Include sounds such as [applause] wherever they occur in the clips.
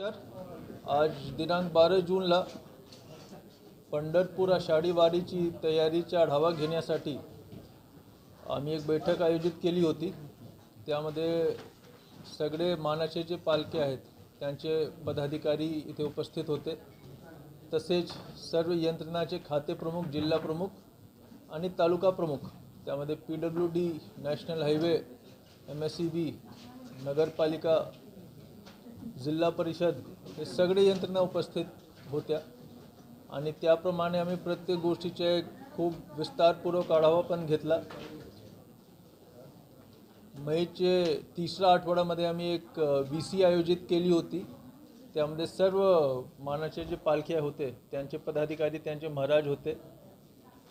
तर आज दिनांक बारा जूनला पंढरपूर आषाढी वारीची तयारीचा आढावा घेण्यासाठी आम्ही एक बैठक आयोजित केली होती. त्यामध्ये सगळे मानाचे जे पालखे आहेत त्यांचे पदाधिकारी इथे उपस्थित होते. तसेच सर्व यंत्रणाचे खातेप्रमुख जिल्हा प्रमुख आणि तालुका प्रमुख त्यामध्ये P W D national highway M S C B नगरपालिका जिल्हा परिषद हे सगळे यंत्रणा उपस्थित होत्या. आणि त्याप्रमाणे आम्ही प्रत्येक गोष्टीचे खूप विस्तारपूर्वक आढावा पण घेतला. मेचे तिसऱ्या आठवड्यामध्ये आम्ही एक व्ही सी आयोजित केली होती. त्यामध्ये सर्व मानाचे जे पालख्या होते त्यांचे पदाधिकारी त्यांचे महाराज होते.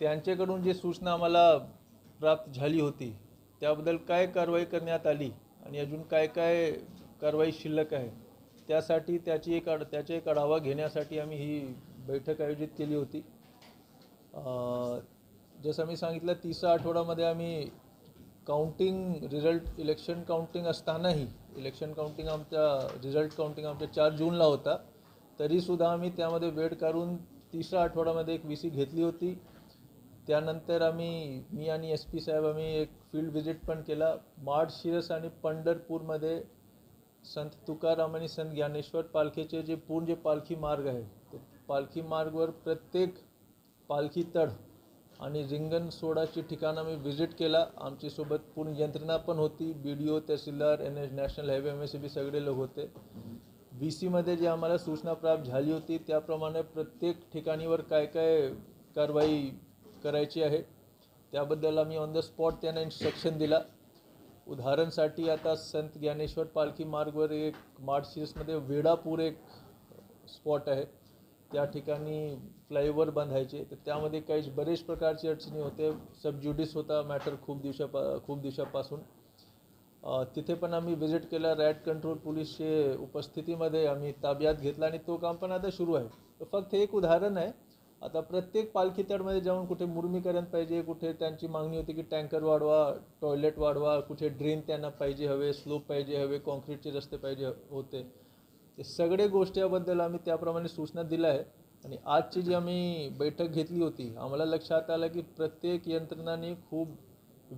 त्यांच्याकडून जी सूचना आम्हाला प्राप्त झाली होती त्याबद्दल काय कारवाई करण्यात आली आणि अजून काय काय कारवाई शिल्लक आहे. त्यासाठी त्याची एक आढ त्याचा एक आढावा घेण्यासाठी आम्ही ही बैठक आयोजित केली होती. जसं मी सांगितलं तिसऱ्या आठवड्यामध्ये आम्ही काउंटिंग रिझल्ट इलेक्शन काउंटिंग असतानाही इलेक्शन काउंटिंग आमच्या रिझल्ट काउंटिंग आमच्या चार जूनला होता. तरीसुद्धा आम्ही त्यामध्ये वेळ काढून तिसऱ्या आठवड्यामध्ये एक व्ही सी घेतली होती. त्यानंतर आम्ही मी आणि एस पी साहेब आम्ही एक फील्ड व्हिजिट पण केला. माडशिरस आणि पंढरपूरमध्ये संत तुकाराम आणि संत ज्ञानेश्वर पालखीचे जे पूर्ण जे पालखी मार्ग आहे ते पालखी मार्गवर प्रत्येक पालखी तड आणि रिंगण सोडाची ठिकाणं आम्ही व्हिजिट केला. आमच्यासोबत पूर्ण यंत्रणा पण होती. बी डी ओ तहसीलदार N H national highway M S C B सगळे लोक होते. बी सीमध्ये जे आम्हाला सूचना प्राप्त झाली होती त्याप्रमाणे प्रत्येक ठिकाणीवर काय काय कारवाई करायची आहे त्याबद्दल आम्ही ऑन द स्पॉट त्यांना इन्स्ट्रक्शन दिला. उदाहरणसाठी आता संत ज्ञानेश्वर पालखी मार्गवर एक मार्डशिरसमध्ये वेडापूर एक स्पॉट आहे. त्या ठिकाणी फ्लायओव्हर बांधायचे. तर त्यामध्ये काही बरेच प्रकारची अडचणी होते. सबज्युडिस होता मॅटर खूप दिवसापा खूप दिवसापासून. तिथे पण आम्ही व्हिजिट केला. रॅट कंट्रोल पोलीसचे उपस्थितीमध्ये आम्ही ताब्यात घेतला आणि तो काम पण आता सुरू आहे. तर फक्त एक उदाहरण आहे. आता प्रत्येक पालखी तडमध्ये जाऊन कुठे मुरमीकरण पाहिजे कुठे त्यांची मागणी होती की टँकर वाढवा टॉयलेट वाढवा कुठे ड्रेन त्यांना पाहिजे हवे स्लोप पाहिजे हवे कॉन्क्रीटचे रस्ते पाहिजे होते. ते सगळे गोष्टीबद्दल आम्ही त्याप्रमाणे सूचना दिल्या आहे आणि आजची जी आम्ही बैठक घेतली होती आम्हाला लक्षात आलं की प्रत्येक यंत्रणांनी खूप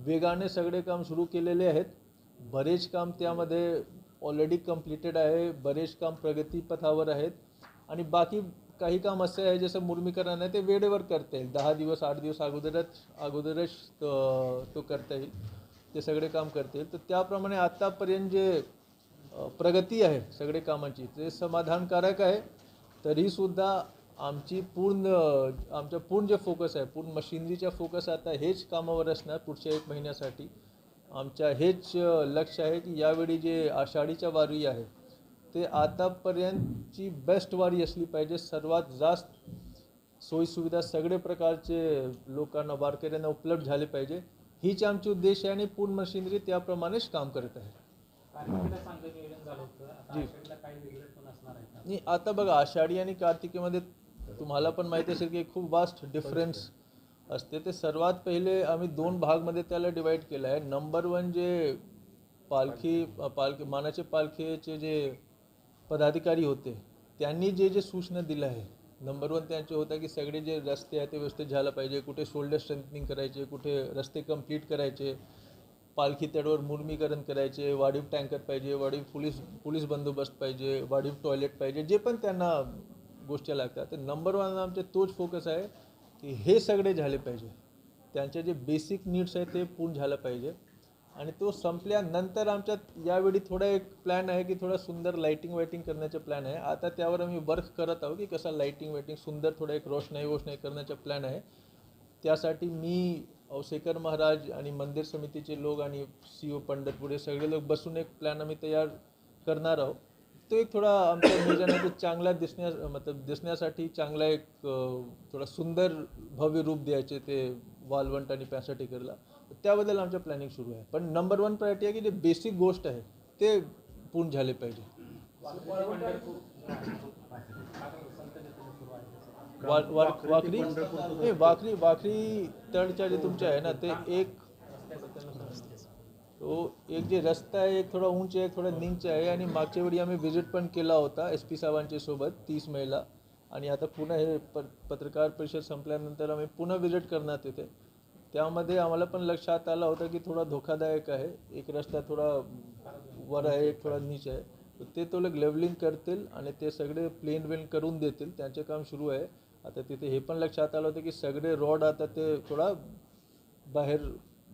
वेगाने सगळे काम सुरू केलेले आहेत. बरेच काम त्यामध्ये ऑलरेडी कम्प्लिटेड आहे. बरेच काम प्रगतीपथावर आहेत. आणि बाकी काही काम असे आहे जसं मुर्मीकरण आहे ते वेळेवर करता येईल. दहा दिवस आठ दिवस अगोदरच अगोदरच तो तो करता येईल. ते सगळे काम करता येईल. तर त्याप्रमाणे आत्तापर्यंत जे प्रगती आहे सगळे कामांची ते समाधानकारक आहे. तरीसुद्धा आमची पूर्ण आमचा पूर्ण जे फोकस आहे पूर्ण मशिनरीचा फोकस आता हेच कामावर असणार पुढच्या एक महिन्यासाठी. आमच्या हेच लक्ष आहे की यावेळी जे आषाढीच्या वारी आहे ते आतापर्यंतची बेस्ट वारी असली पाहिजे. सर्वात जास्त सोयीसुविधा सगळे प्रकारचे लोकांना वारकऱ्यांना उपलब्ध झाले पाहिजे. हीच आमची उद्देश आहे आणि पूर्ण मशिनरी त्याप्रमाणेच काम करत आहे. जी. आता बघा आषाढी आणि कार्तिकीमध्ये तुम्हाला पण माहिती असेल की खूप वास्ट डिफरन्स असते. ते सर्वात पहिले आम्ही दोन भागमध्ये त्याला डिवाईड केलं आहे. नंबर वन जे पालखी पालखी मानाचे पालखीचे जे पदाधिकारी होते. त्यांनी जे जे सूचना दिल्या आहे नंबर वन त्यांचे होता की सगळे जे रस्ते आहेत ते व्यवस्थित झालं पाहिजे कुठे शोल्डर स्ट्रेंथनिंग करायचे कुठे रस्ते कंप्लीट करायचे पालखी तडवर मुर्मीकरण करायचे वाढीव टँकर पाहिजे वाढीव पोलीस पोलीस बंदोबस्त पाहिजे वाढीव टॉयलेट पाहिजे जे पण त्यांना गोष्टी लागतात. तर नंबर वन आमचे तोच फोकस आहे की हे सगळे झाले पाहिजे. त्यांचे जे बेसिक नीड्स आहेत ते पूर्ण झालं पाहिजे. आणि तो संपल्यानंतर आमच्यात यावेळी थोडा एक प्लॅन आहे की थोडा सुंदर लाईटिंग वाईटिंग करण्याचा प्लॅन आहे. आता त्यावर आम्ही वर्क करत आहोत की कसा लाईटिंग वाईटिंग सुंदर थोडा एक रोषणाई वोषणाई करण्याचा प्लॅन आहे. त्यासाठी मी औसेकर महाराज आणि मंदिर समितीचे लोक आणि सी ओ पंढरपुरे सगळे लोक बसून एक प्लॅन आम्ही तयार करणार आहोत. तो एक थोडा आमच्या [coughs] नियोजनात चांगला दिसण्या मतलब दिसण्यासाठी चांगला एक थोडा सुंदर भव्य रूप द्यायचे ते वालवंट आणि पॅसाटेकरला त्याबद्दल आमचं प्लॅनिंग सुरू आहे. पण नंबर वन प्रायोरिटी आहे की जे बेसिक गोष्ट आहे ते पूर्ण झाले पाहिजे. वा वा वाकरी नाही वाखरी वाखरी तळच्या जे तुमच्या आहे ना ते एक तो एक जे रस्ता आहे एक थोडा उंच आहे एक थोडा निंच आहे आणि मागच्या वेळी आम्ही व्हिजिट पण केला होता एस पी साहेबांच्या सोबत तीस मेला. आणि आता पुन्हा हे प पत्रकार परिषद संपल्यानंतर आम्ही पुन्हा व्हिजिट करणार तिथे. त्यामध्ये आम्हाला पण लक्षात आलं होतं की थोडा धोकादायक आहे. एक रस्ता थोडा वर आहे एक थोडा नीच आहे. तर ते तो लोक लेवलिंग करतील आणि ते सगळे प्लेन वेन करून देतील. त्यांचे काम सुरू आहे. आता तिथे हे पण लक्षात आलं होतं की सगळे रॉड आता ते थोडा बाहेर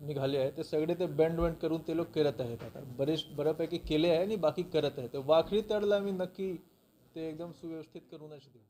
निघाले आहे ते सगळे ते बँड वेंड करून ते लोक करत आहेत आता. बरेच बऱ्यापैकी केले आहे आणि बाकी करत आहे तर वाखरी तडला आम्ही नक्की ते एकदम सुव्यवस्थित करूनच देऊ